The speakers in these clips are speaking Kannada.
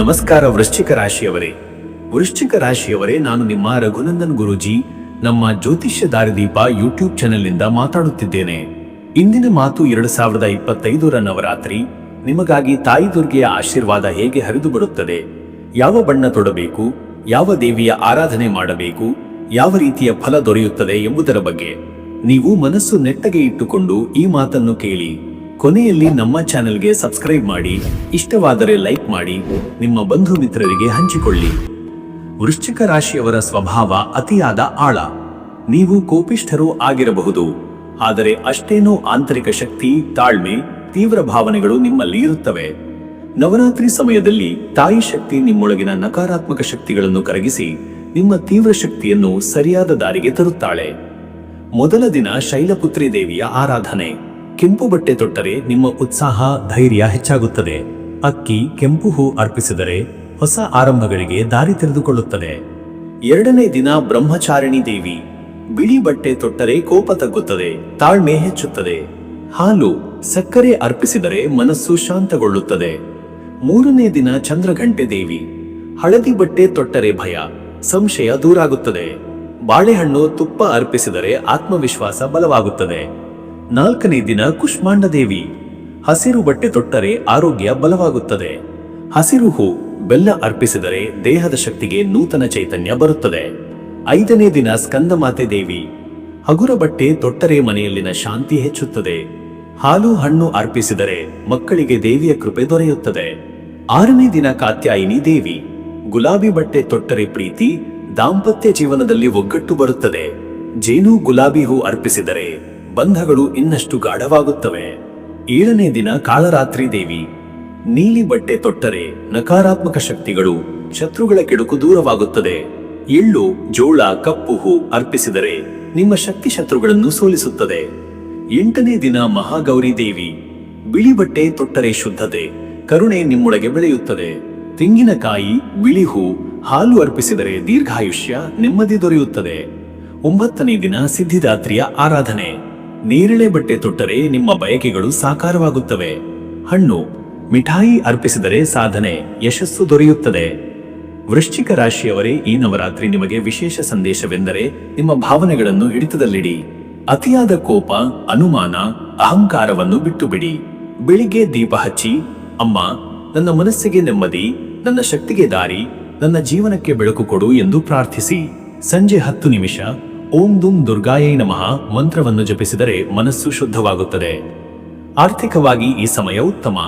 ನಮಸ್ಕಾರ ವೃಶ್ಚಿಕ ರಾಶಿಯವರೇ. ವೃಶ್ಚಿಕ ರಾಶಿಯವರೇ, ನಾನು ನಿಮ್ಮ ರಘುನಂದನ್ ಗುರುಜಿ. ನಮ್ಮ ಜ್ಯೋತಿಷ್ಯ ದಾರಿದೀಪ ಯೂಟ್ಯೂಬ್ ಚಾನೆಲ್ನಿಂದ ಮಾತಾಡುತ್ತಿದ್ದೇನೆ. ಇಂದಿನ ಮಾತು ಎರಡು ಸಾವಿರದ ಇಪ್ಪತ್ತೈದರ ನವರಾತ್ರಿ ನಿಮಗಾಗಿ ತಾಯಿ ದುರ್ಗೆಯ ಆಶೀರ್ವಾದ ಹೇಗೆ ಹರಿದು ಬರುತ್ತದೆ? ಯಾವ ಬಣ್ಣ ತೊಡಬೇಕು? ಯಾವ ದೇವಿಯ ಆರಾಧನೆ ಮಾಡಬೇಕು? ಯಾವ ರೀತಿಯ ಫಲ ದೊರೆಯುತ್ತದೆ ಎಂಬುದರ ಬಗ್ಗೆ. ನೀವು ಮನಸ್ಸು ನೆಟ್ಟಗೆ ಇಟ್ಟುಕೊಂಡು ಈ ಮಾತನ್ನು ಕೇಳಿ. ಕೊನೆಯಲ್ಲಿ ನಮ್ಮ ಚಾನೆಲ್ಗೆ ಸಬ್ಸ್ಕ್ರೈಬ್ ಮಾಡಿ, ಇಷ್ಟವಾದರೆ ಲೈಕ್ ಮಾಡಿ, ನಿಮ್ಮ ಬಂಧು ಮಿತ್ರರಿಗೆ ಹಂಚಿಕೊಳ್ಳಿ. ವೃಶ್ಚಿಕ ರಾಶಿಯವರ ಸ್ವಭಾವ ಅತಿಯಾದ ಆಳ. ನೀವು ಕೋಪಿಷ್ಠರೂ ಆಗಿರಬಹುದು, ಆದರೆ ಅಷ್ಟೇನೂ ಆಂತರಿಕ ಶಕ್ತಿ, ತಾಳ್ಮೆ, ತೀವ್ರ ಭಾವನೆಗಳು ನಿಮ್ಮಲ್ಲಿ ಇರುತ್ತವೆ. ನವರಾತ್ರಿ ಸಮಯದಲ್ಲಿ ತಾಯಿ ಶಕ್ತಿ ನಿಮ್ಮೊಳಗಿನ ನಕಾರಾತ್ಮಕ ಶಕ್ತಿಗಳನ್ನು ಕರಗಿಸಿ, ನಿಮ್ಮ ತೀವ್ರ ಶಕ್ತಿಯನ್ನು ಸರಿಯಾದ ದಾರಿಗೆ ತರುತ್ತಾಳೆ. ಮೊದಲ ದಿನ ಶೈಲಪುತ್ರಿ ದೇವಿಯ ಆರಾಧನೆ. ಕೆಂಪು ಬಟ್ಟೆ ತೊಟ್ಟರೆ ನಿಮ್ಮ ಉತ್ಸಾಹ, ಧೈರ್ಯ ಹೆಚ್ಚಾಗುತ್ತದೆ. ಅಕ್ಕಿ ಕೆಂಪು ಹೂ ಅರ್ಪಿಸಿದರೆ ಹೊಸ ಆರಂಭಗಳಿಗೆ ದಾರಿ ತೆರೆದುಕೊಳ್ಳುತ್ತದೆ. ಎರಡನೇ ದಿನ ಬ್ರಹ್ಮಚಾರಿಣಿ ದೇವಿ, ಬಿಳಿ ಬಟ್ಟೆ ತೊಟ್ಟರೆ ಕೋಪ ತಗ್ಗುತ್ತದೆ, ತಾಳ್ಮೆ ಹೆಚ್ಚುತ್ತದೆ. ಹಾಲು ಸಕ್ಕರೆ ಅರ್ಪಿಸಿದರೆ ಮನಸ್ಸು ಶಾಂತಗೊಳ್ಳುತ್ತದೆ. ಮೂರನೇ ದಿನ ಚಂದ್ರಘಂಟೆ ದೇವಿ, ಹಳದಿ ಬಟ್ಟೆ ತೊಟ್ಟರೆ ಭಯ, ಸಂಶಯ ದೂರಾಗುತ್ತದೆ. ಬಾಳೆಹಣ್ಣು ತುಪ್ಪ ಅರ್ಪಿಸಿದರೆ ಆತ್ಮವಿಶ್ವಾಸ ಬಲವಾಗುತ್ತದೆ. ನಾಲ್ಕನೇ ದಿನ ಕುಷ್ಮಾಂಡ ದೇವಿ. ಹಸಿರು ಬಟ್ಟೆ ತೊಟ್ಟರೆ ಆರೋಗ್ಯ ಬಲವಾಗುತ್ತದೆ. ಹಸಿರು ಹೂ ಬೆಲ್ಲ ಅರ್ಪಿಸಿದರೆ ದೇಹದ ಶಕ್ತಿಗೆ ನೂತನ ಚೈತನ್ಯ ಬರುತ್ತದೆ. ಐದನೇ ದಿನ ಸ್ಕಂದಮಾತೆ ದೇವಿ. ಹಗುರ ಬಟ್ಟೆ ತೊಟ್ಟರೆ ಮನೆಯಲ್ಲಿನ ಶಾಂತಿ ಹೆಚ್ಚುತ್ತದೆ. ಹಾಲು ಹಣ್ಣು ಅರ್ಪಿಸಿದರೆ ಮಕ್ಕಳಿಗೆ ದೇವಿಯ ಕೃಪೆ ದೊರೆಯುತ್ತದೆ. ಆರನೇ ದಿನ ಕಾತ್ಯಾಯಿನಿ ದೇವಿ. ಗುಲಾಬಿ ಬಟ್ಟೆ ತೊಟ್ಟರೆ ಪ್ರೀತಿ ದಾಂಪತ್ಯ ಜೀವನದಲ್ಲಿ ಒಗ್ಗಟ್ಟು ಬರುತ್ತದೆ. ಜೇನು ಗುಲಾಬಿ ಹೂ ಅರ್ಪಿಸಿದರೆ ಬಂಧಗಳು ಇನ್ನಷ್ಟು ಗಾಢವಾಗುತ್ತವೆ. ಏಳನೇ ದಿನ ಕಾಳರಾತ್ರಿ ದೇವಿ, ನೀಲಿ ಬಟ್ಟೆ ತೊಟ್ಟರೆ ನಕಾರಾತ್ಮಕ ಶಕ್ತಿಗಳು ಶತ್ರುಗಳ ಕೆಡುಕು ದೂರವಾಗುತ್ತದೆ. ಎಳ್ಳು, ಜೋಳ, ಕಪ್ಪು ಹೂ ಅರ್ಪಿಸಿದರೆ ನಿಮ್ಮ ಶಕ್ತಿ ಶತ್ರುಗಳನ್ನು ಸೋಲಿಸುತ್ತದೆ. ಎಂಟನೇ ದಿನ ಮಹಾಗೌರಿ ದೇವಿ, ಬಿಳಿ ಬಟ್ಟೆ ತೊಟ್ಟರೆ ಶುದ್ಧತೆ, ಕರುಣೆ ನಿಮ್ಮೊಳಗೆ ಬೆಳೆಯುತ್ತದೆ. ತೆಂಗಿನಕಾಯಿ, ಬಿಳಿ ಹೂ ಹಾಲು ಅರ್ಪಿಸಿದರೆ ದೀರ್ಘಾಯುಷ್ಯ ನೆಮ್ಮದಿ ದೊರೆಯುತ್ತದೆ. ಒಂಬತ್ತನೇ ದಿನ ಸಿದ್ಧಿದಾತ್ರಿಯ ಆರಾಧನೆ. ನೇರಳೆ ಬಟ್ಟೆ ತೊಟ್ಟರೆ ನಿಮ್ಮ ಬಯಕೆಗಳು ಸಾಕಾರವಾಗುತ್ತವೆ. ಹಣ್ಣು, ಮಿಠಾಯಿ ಅರ್ಪಿಸಿದರೆ ಸಾಧನೆ ಯಶಸ್ಸು ದೊರೆಯುತ್ತದೆ. ವೃಶ್ಚಿಕ ರಾಶಿಯವರೇ, ಈ ನವರಾತ್ರಿ ನಿಮಗೆ ವಿಶೇಷ ಸಂದೇಶವೆಂದರೆ ನಿಮ್ಮ ಭಾವನೆಗಳನ್ನು ಹಿಡಿತದಲ್ಲಿಡಿ. ಅತಿಯಾದ ಕೋಪ, ಅನುಮಾನ, ಅಹಂಕಾರವನ್ನು ಬಿಟ್ಟು ಬಿಡಿ ಬೆಳಿಗ್ಗೆ ದೀಪ ಹಚ್ಚಿ, ಅಮ್ಮ, ನನ್ನ ಮನಸ್ಸಿಗೆ ನೆಮ್ಮದಿ, ನನ್ನ ಶಕ್ತಿಗೆ ದಾರಿ, ನನ್ನ ಜೀವನಕ್ಕೆ ಬೆಳಕು ಕೊಡು ಎಂದು ಪ್ರಾರ್ಥಿಸಿ. ಸಂಜೆ ಹತ್ತು ನಿಮಿಷ ಓಂ ದುಂ ದುರ್ಗಾಯೈ ನಮಃ ಮಂತ್ರವನ್ನು ಜಪಿಸಿದರೆ ಮನಸ್ಸು ಶುದ್ಧವಾಗುತ್ತದೆ. ಆರ್ಥಿಕವಾಗಿ ಈ ಸಮಯ ಉತ್ತಮ.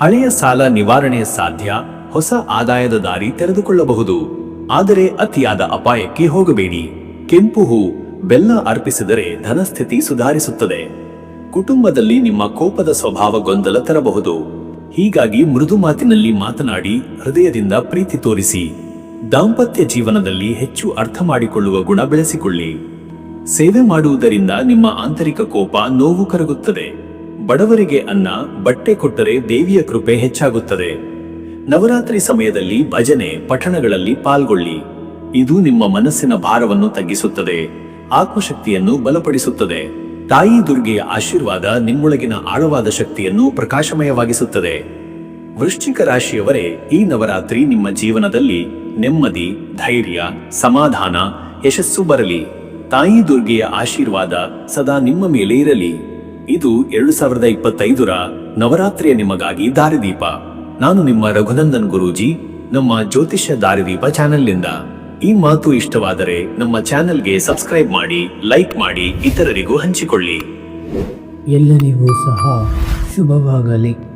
ಹಳೆಯ ಸಾಲ ನಿವಾರಣೆ ಸಾಧ್ಯ, ಹೊಸ ಆದಾಯದ ದಾರಿ ತೆರೆದುಕೊಳ್ಳಬಹುದು. ಆದರೆ ಅತಿಯಾದ ಅಪಾಯಕ್ಕೆ ಹೋಗಬೇಡಿ. ಕೆಂಪು ಹೂ ಬೆಲ್ಲ ಅರ್ಪಿಸಿದರೆ ಧನಸ್ಥಿತಿ ಸುಧಾರಿಸುತ್ತದೆ. ಕುಟುಂಬದಲ್ಲಿ ನಿಮ್ಮ ಕೋಪದ ಸ್ವಭಾವ ಗೊಂದಲ ತರಬಹುದು. ಹೀಗಾಗಿ ಮೃದು ಮಾತಿನಲ್ಲಿ ಮಾತನಾಡಿ ಹೃದಯದಿಂದ ಪ್ರೀತಿ ತೋರಿಸಿ. ದಾಂಪತ್ಯ ಜೀವನದಲ್ಲಿ ಹೆಚ್ಚು ಅರ್ಥ ಮಾಡಿಕೊಳ್ಳುವ ಗುಣ ಬೆಳೆಸಿಕೊಳ್ಳಿ. ಸೇವೆ ಮಾಡುವುದರಿಂದ ನಿಮ್ಮ ಆಂತರಿಕ ಕೋಪ ನೋವು ಕರಗುತ್ತದೆ. ಬಡವರಿಗೆ ಅನ್ನ, ಬಟ್ಟೆ ಕೊಟ್ಟರೆ ದೇವಿಯ ಕೃಪೆ ಹೆಚ್ಚಾಗುತ್ತದೆ. ನವರಾತ್ರಿ ಸಮಯದಲ್ಲಿ ಭಜನೆ, ಪಠಣಗಳಲ್ಲಿ ಪಾಲ್ಗೊಳ್ಳಿ. ಇದು ನಿಮ್ಮ ಮನಸ್ಸಿನ ಭಾರವನ್ನು ತಗ್ಗಿಸುತ್ತದೆ. ಆತ್ಮಶಕ್ತಿಯನ್ನು ಬಲಪಡಿಸುತ್ತದೆ. ತಾಯಿ ದುರ್ಗೆಯ ಆಶೀರ್ವಾದ ನಿಮ್ಮೊಳಗಿನ ಆಳವಾದ ಶಕ್ತಿಯನ್ನು ಪ್ರಕಾಶಮಯವಾಗಿಸುತ್ತದೆ. ವೃಶ್ಚಿಕ ರಾಶಿಯವರೇ, ಈ ನವರಾತ್ರಿ ನಿಮ್ಮ ಜೀವನದಲ್ಲಿ ನೆಮ್ಮದಿ, ಧೈರ್ಯ, ಸಮಾಧಾನ, ಯಶಸ್ಸು ಬರಲಿ. ತಾಯಿ ದುರ್ಗೆಯ ಆಶೀರ್ವಾದ ಸದಾ ನಿಮ್ಮ ಮೇಲೆ ಇರಲಿ. ಇದು ಎರಡು ಸಾವಿರದ ಇಪ್ಪತ್ತೈದರ ನವರಾತ್ರಿಯ ನಿಮಗಾಗಿ ದಾರಿದೀಪ. ನಾನು ನಿಮ್ಮ ರಘುನಂದನ್ ಗುರೂಜಿ, ನಮ್ಮ ಜ್ಯೋತಿಷ್ಯ ದಾರಿದೀಪ ಚಾನೆಲ್ನಿಂದ. ಈ ಮಾತು ಇಷ್ಟವಾದರೆ ನಮ್ಮ ಚಾನೆಲ್ಗೆ ಸಬ್ಸ್ಕ್ರೈಬ್ ಮಾಡಿ, ಲೈಕ್ ಮಾಡಿ, ಇತರರಿಗೂ ಹಂಚಿಕೊಳ್ಳಿ. ಎಲ್ಲರಿಗೂ ಸಹ ಶುಭವಾಗಲಿ.